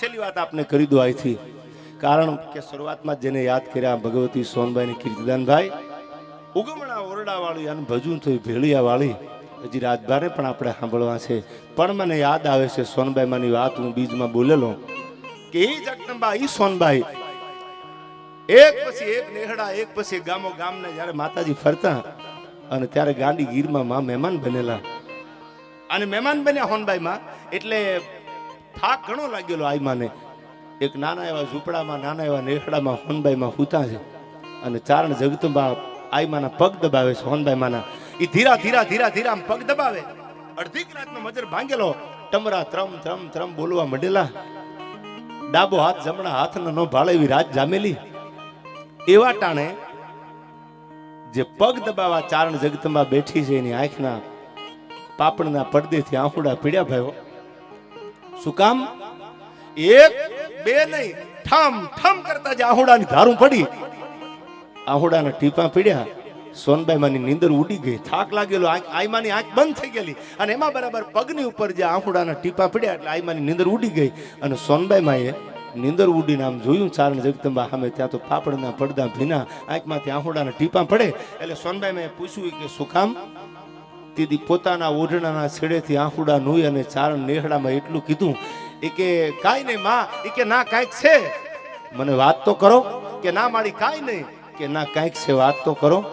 છેલ્લી વાત આપને કરી દો અહીંથી કારણ કે શરૂઆતમાં જેને યાદ કર્યા ભગવતી સોનભાઈ ને કીર્તિદાનભાઈ, ઉગમણા ઓરડા વાળી અને ભજું થયું ભેળિયા વાળી હજી રાજભારે પણ આપણે સાંભળવા છે. પણ મને યાદ આવે છે સોનભાઈ માની વાત હું બીજમાં બોલેલો, કે એ જગદંબા એ સોનભાઈ એક પછી એક નેહડા, એક પછી ગામો ગામને જ્યારે માતાજી ફરતા અને ત્યારે ગાંડી ગીરમાં માં મહેમાન બનેલા. અને મહેમાન બન્યા હોનબાઈમાં, એટલે થાક ઘણો લાગેલો આઈમાને. એક નાના એવા ઝૂંપડામાં, નાના એવા નેખડામાં હોનબાઈમાં હુતા છે. અને ચારણ જગતંબા આઈમાના પગ દબાવે છે, હોનબાઈમાના. એ ધીરા ધીરા ધીરા ધીરા આમ પગ દબાવે. અડધી રાતનો મજર ભાંગેલો. ટમરા ત્રમ ત્રમ ત્રમ બોલવા મંડેલા. ડાબો હાથ જમણા હાથનો ન ભાળે એવી રાત જામેલી. એવા ટાણે જે પગ દબાવા ચારણ જગતમાં બેઠી છે, એની આંખના પાપડના પડદેથી આંખુડા પીડ્યા ભાઈઓ. શું કામ? એક, બે નહીં, ઠમ ઠમ કરતા જે આહોડાની ધારું પડી. આહોડાના ટીપા પીડ્યા. સોનબાઈ માની નીંદર ઉડી ગઈ. થાક લાગેલો. આઈમાની આંખ બંધ થઈ ગયેલી. અને એમાં બરાબર પગની ઉપર જે આંખોડાના ટીપા પડ્યા એટલે આઈમાની નીંદર ઉડી ગઈ. અને સોનબાઈ માએ નીંદર ઉડીને આમ જોયું, ચારણ જગદંબા સામે ત્યાં તો પાપડના પડદા ભીના આંખમાંથી આંખોડાના ટીપા પડે. એટલે સોનબાઈ માએ પૂછ્યું કે શું કામ? તેથી પોતાના ઓઢણાના છેડેથી આંખુડા નુઈ અને ચારણ નેહડામાં એટલું કીધું, એ કે, કાંઈ નહીં, માં, એ કે ના, કાંઈક છે. મને વાત તો કરો. કે ના, મારી, કાંઈ નહીં. કે ના, કાંઈક છે, વાત તો કરો.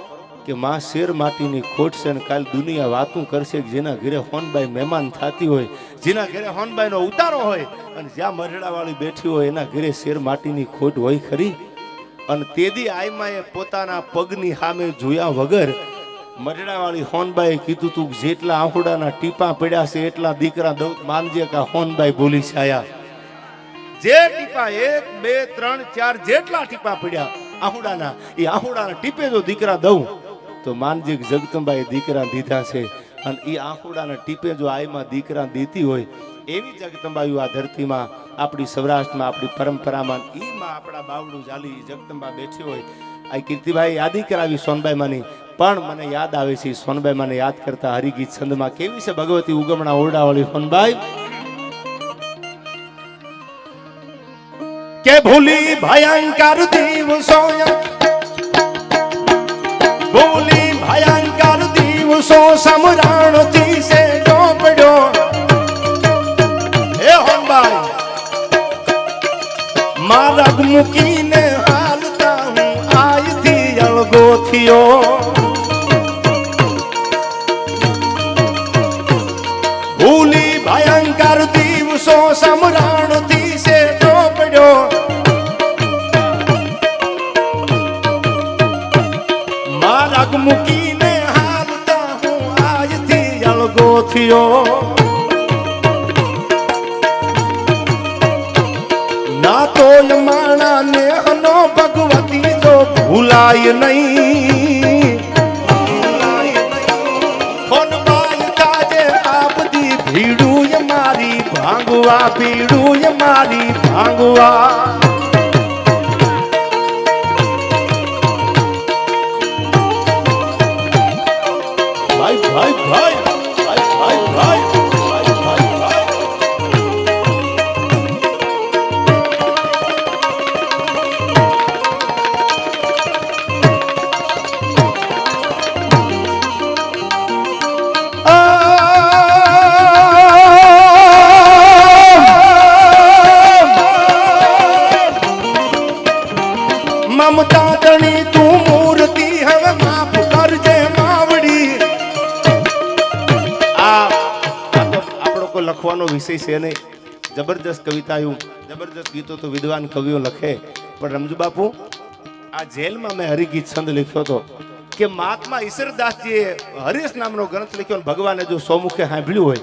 કે માં, શેર માટીની ખોટ છે અને કાલ દુનિયા વાતું કરશે કે જેના ઘરે હોનબાઈ મહેમાન થતી હોય, જેના ઘરે હોનબાઈનો ઉતારો હોય અને જ્યાં મરડાવાળી બેઠી હોય એના ઘરે શેર માટીની ખોટ હોય ખરી? અને તેદી આઈમાએ પોતાના પગની સામે જોયા વગર મરડાવાળી હોનબાઈ કીધું તું જેટલા આંખોડાના ટીપા પડ્યા છે, એટલા દીકરા દઉં. માનજે કે હોનબાઈ બોલી છાયા જે ટીપા એક, બે, ત્રણ, ચાર જેટલા ટીપા પડ્યા આહુડાના, એ આહુડાના ટીપે જો દીકરા દઉં, તો માનજી કે દીકરા દીધા છે. અને એ આહુડાના ટીપે જો આઈમાં દીકરા દીધી હોય, એવી જગતંબાયું આ ધરતીમાં, આપણી સૌરાષ્ટ્રમાં, આપણી પરંપરામાં, ઈમાં આપણા બાવડું ચાલી જગતંબા બેઠી હોય. આ કીર્તિભાઈ યાદી કરાવી સોનબાઈ માની. પણ મને યાદ આવે છે, સોનબાઈ મને યાદ કરતા હરિગીત છંદમાં કેવી છે? ભગવતી ઉગમણા ઓરડાવાળી સોનબાઈ. કે ભૂલી ભયંકર દિવસો ભૂલી ભયંકર દિવસો સમરાણથી છે ચોપડ્યો. હે હોનબાઈ માર્ગ મૂકીને હાલતા હું આયથી અળગો થયો. દિવસો સમરાણથી છે ચોપડ્યો માર્ગ મૂકીને હાલતા હું આજથી અળગો થયો. ના તો માણા ને હનો ભગવતી તો ભૂલાય નહીં. பீடூயம் மாறி தாங்குவா લખવાનો વિષય છે નહીં જબરજસ્ત કવિતાયું, જબરજસ્ત ગીતો તો વિદ્વાન કવિઓ લખે. પણ રમજુ બાપુ, આ જેલમાં મેં હરિગીત છંદ લખ્યો હતો કે મહાત્મા ઈશ્વરદાસજીએ હરીશ નામનો ગ્રંથ લખ્યો અને ભગવાને જો સોમુખે સાંભળ્યું હોય,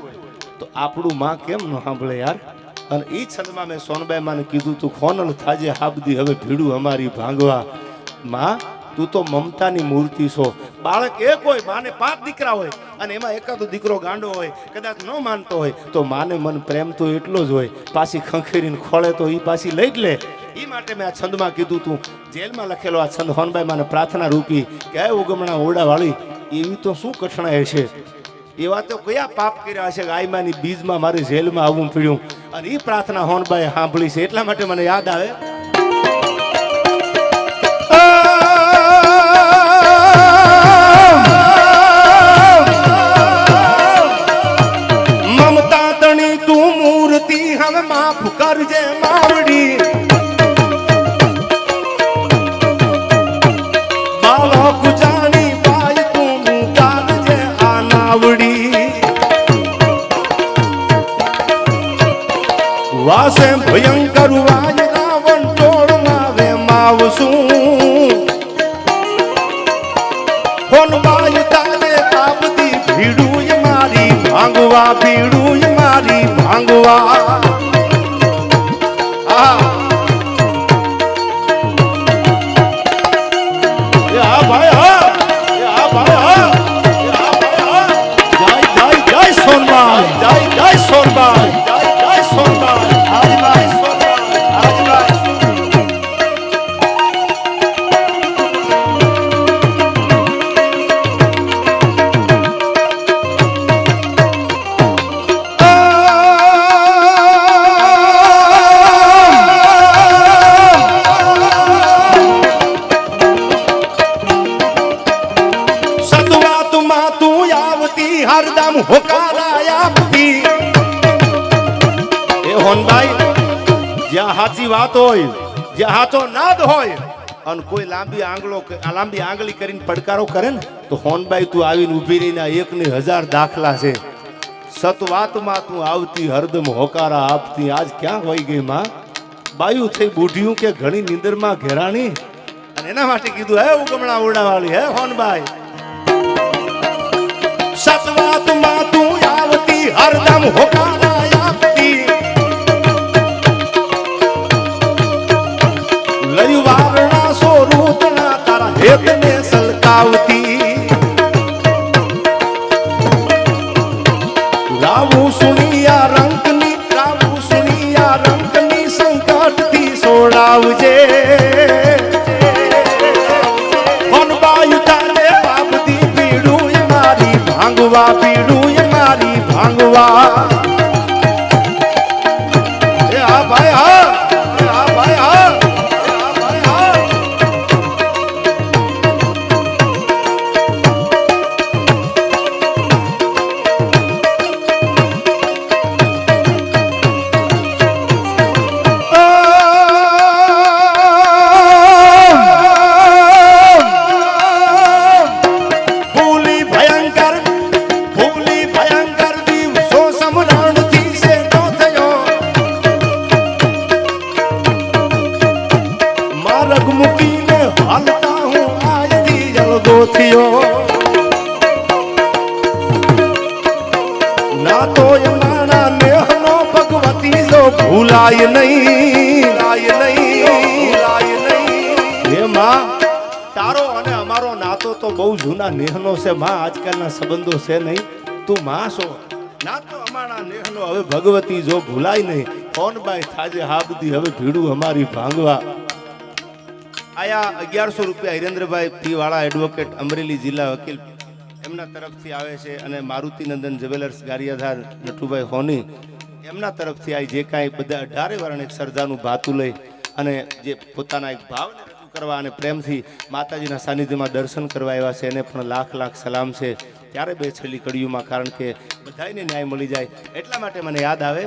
તો આપણું માં કેમ ન સાંભળે યાર? અને એ છંદમાં મેં સોનબાઈ માને કીધું, તું ખોનલ થાજે હાબદી, હવે ભીડું અમારી ભાંગવા. માં, તું તો મમતાની મૂર્તિ છો બાળક એક હોય, માને પાંચ દીકરા હોય અને એમાં એકાદો દીકરો ગાંડો હોય, કદાચ ન માનતો હોય, તો માને મન પ્રેમ તો એટલો જ હોય. પાછી ખંખેરીને ખોળે તો એ પાછી લઈ જ લે. એ માટે મેં આ છંદમાં કીધું તું, જેલમાં લખેલો આ છંદ હોનબાઈ માને પ્રાર્થના રૂપી કે ઉગમણા ઓરડાવાળી, એવી તો શું કઠણાય છે એવા તો કયા પાપ કર્યા હશે આઈમાની બીજમાં મારી જેલમાં આવવું પડ્યું? અને એ પ્રાર્થના હોનબાઈ સાંભળી છે, એટલા માટે મને યાદ આવે. મૂર્તિ હવે માફ કરજે માવડી વાસે ભયંકર વાજ રાવણ ટોળ માવે માવસું. ફોન બાઈ તારે આપતી ભીડું મારી ભાંગવા ભીડું મારી ભાંગવા હરદમ હોકારા આપતી એ હોનભાઈ જ્યાં સાચી વાત હોય, જ્યાં સાચો નાદ હોય, અને કોઈ લાંબી આંગળો લાંબી આંગળી કરીને પડકારો કરે ને, તો હોનભાઈ તું આવીને ઊભી રહીને એક ને હજાર દાખલા છે. સતવાતમાં તું આવતી હરદમ હોકારા આપતી. આજ ક્યાં હોઈ ગઈ માં? બાયું થઈ બુઢિયું કે ઘણી નીંદરમાં ઘેરાણી? અને એના માટે કીધું, હે ઉગમણા ઉડાવાળી, હે હોનભાઈ સતવાતમાં તું આવતી હરદમ હોકારા આપતી. લઈ વારણા સોરૂતના તારા હેતને ભાંગવા પીડું મારી ભાંગવા નહીં. હે માં, તારો અને અમારો નાતો તો બહુ જૂના નેહનો છે માં, આજકાલના સંબંધો છે નહીં. તું માં છો. નાતો અમારા નેહનો, હવે ભગવતી જો ભૂલાય નહીં. ફોન બાય થાજે હાબદી હવે ભીડું અમારી ભાંગવા. આયા અગિયારસો રૂપિયા હિરેન્દ્રભાઈ ફી વાળા એડવોકેટ અમરેલી જિલ્લા વકીલ. એમના તરફથી આવે છે અને મારુતિનંદન જ્વેલર્સ, ગારિયાધાર, નટુભાઈ હોની. એમના તરફથી આ જે કાંઈ બધા અઢારે વર્ણ એક શ્રદ્ધાનું ભાતું લઈ અને જે પોતાના એક ભાવને રજૂ કરવા અને પ્રેમથી માતાજીના સાનિધ્યમાં દર્શન કરવા આવ્યા છે, એને પણ લાખ લાખ સલામ છે. ત્યારે બે છેલ્લી કડીઓમાં કારણ કે બધાને ન્યાય મળી જાય એટલા માટે મને યાદ આવે